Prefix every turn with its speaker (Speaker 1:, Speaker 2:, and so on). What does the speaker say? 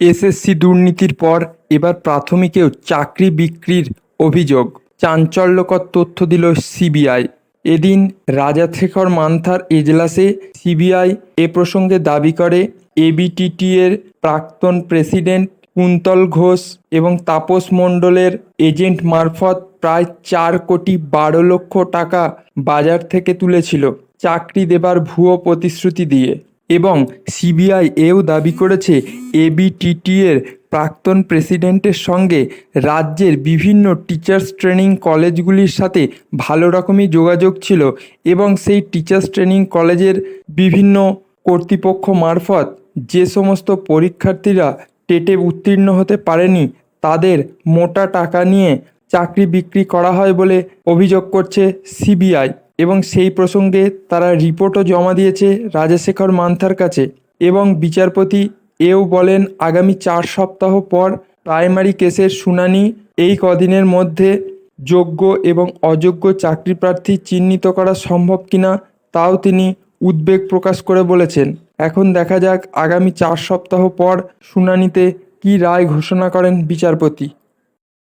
Speaker 1: SSC দুর্নীতির পর এবার প্রাথমিকেও চাকরি বিক্রির অভিযোগ। চাঞ্চল্যকর তথ্য দিল সিবিআই। এদিন রাজাশেখর মান্থার এজলাসে সিবিআই এ প্রসঙ্গে দাবি করে এবিটিটি এর প্রাক্তন প্রেসিডেন্ট কুন্তল ঘোষ এবং তাপস মণ্ডলের এজেন্ট মারফত প্রায় চার কোটি বারো লক্ষ টাকা বাজার থেকে তুলেছিল চাকরি দেবার ভুয়ো প্রতিশ্রুতি দিয়ে। এবং সিবিআই এও দাবি করেছে এবিটিটি এর প্রাক্তন প্রেসিডেন্টের সঙ্গে রাজ্যের বিভিন্ন টিচার্স ট্রেনিং কলেজগুলির সাথে ভালো রকমই যোগাযোগ ছিল এবং সেই টিচার্স ট্রেনিং কলেজের বিভিন্ন কর্তৃপক্ষ মারফত যে সমস্ত পরীক্ষার্থীরা টেটে উত্তীর্ণ হতে পারেনি, তাদের মোটা টাকা নিয়ে চাকরি বিক্রি করা হয় বলে অভিযোগ করছে সিবিআই। এবং সেই প্রসঙ্গে তারা রিপোর্টও জমা দিয়েছে রাজাশেখর মান্থার কাছে এবং বিচারপতি এও বলেন, আগামী চার সপ্তাহ পর প্রাইমারি কেসের শুনানি। এই কদিনের মধ্যে যোগ্য এবং অযোগ্য চাকরি প্রার্থী চিহ্নিত করা সম্ভব কিনা তাও তিনি উদ্বেগ প্রকাশ করে বলেছেন। এখন দেখা যাক আগামী চার সপ্তাহ পর শুনানিতে কী রায় ঘোষণা করেন বিচারপতি।